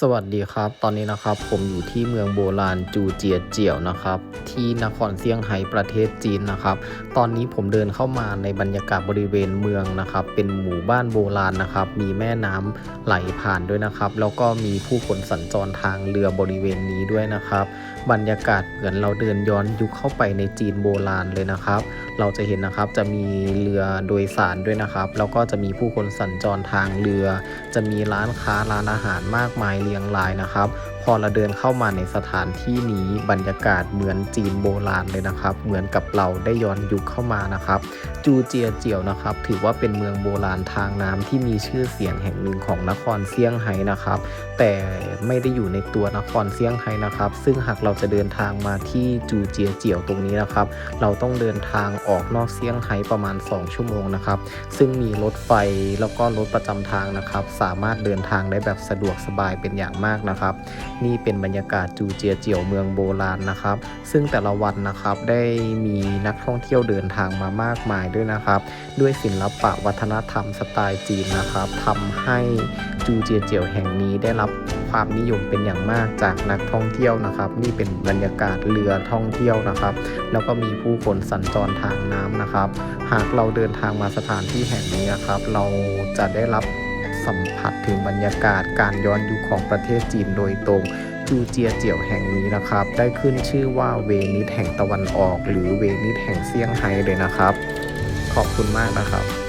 สวัสดีครับ ตอนนี้นะครับผมอยู่ที่เมืองโบราณจูเจียเจียวนะครับ ที่นครเซี่ยงไฮ้ประเทศจีนนะครับ ตอนนี้ผมเดินเข้ามาในบรรยากาศบริเวณเมืองนะครับ เป็นหมู่บ้านโบราณนะครับ มีแม่น้ำไหลผ่านด้วยนะครับ แล้วก็มีผู้คนสัญจรทางเรือบริเวณนี้ด้วยนะครับ บรรยากาศเหมือนเราเดินย้อนยุคเข้าไปในจีนโบราณเลยนะครับ เราจะเห็นนะครับจะมีเรือโดยสารด้วยนะครับ แล้วก็จะมีผู้คนสัญจรทางเรือ จะมีร้านค้าร้านอาหารมากมายเรียงรายนะครับ พอเราเดินเข้ามาในสถานที่นี้บรรยากาศเหมือนจีนโบราณเลยนะครับ เหมือนกับเราได้ย้อนยุคเข้ามานะครับ จูเจียเจียวนะครับ ถือว่าเป็นเมืองโบราณทางน้ำที่มีชื่อเสียงแห่งหนึ่งของนครเซี่ยงไฮ้นะครับ แต่ไม่ได้อยู่ในตัวนครเซี่ยงไฮ้นะครับ ซึ่งหากเราจะเดินทางมาที่จูเจียเจียวตรงนี้นะครับ เราต้องเดินทางออกนอกเซี่ยงไฮ้ประมาณ 2 ชั่วโมงนะครับ ซึ่งมีรถไฟแล้วก็รถประจำทางนะครับ สามารถเดินทางได้แบบสะดวกสบายเป็นอย่างมากนะครับนี่เป็นบรรยากาศจูเจียเจียวเมืองโบราณนะครับ ซึ่งแต่ละวันนะครับได้มีนักท่องเที่ยวเดินทางมามากมายด้วยนะครับ ด้วยศิลปะวัฒนธรรมสไตล์จีนนะครับทำให้จูเจียเจียวแห่งนี้ได้รับความนิยมเป็นอย่างมากจากนักท่องเที่ยวนะครับ นี่เป็นบรรยากาศเรือท่องเที่ยวนะครับ แล้วก็มีผู้คนสัญจรทางน้ำนะครับ หากเราเดินทางมาสถานที่แห่งนี้นะครับ เราจะได้รับ สัมผัสถึงบรรยากาศการย้อนยุคของประเทศจีนโดยตรง จูเจียเจียวแห่งนี้นะครับ ได้ขึ้นชื่อว่าเวนิสแห่งตะวันออก หรือเวนิสแห่งเซี่ยงไฮ้เลยนะครับ ขอบคุณมากนะครับ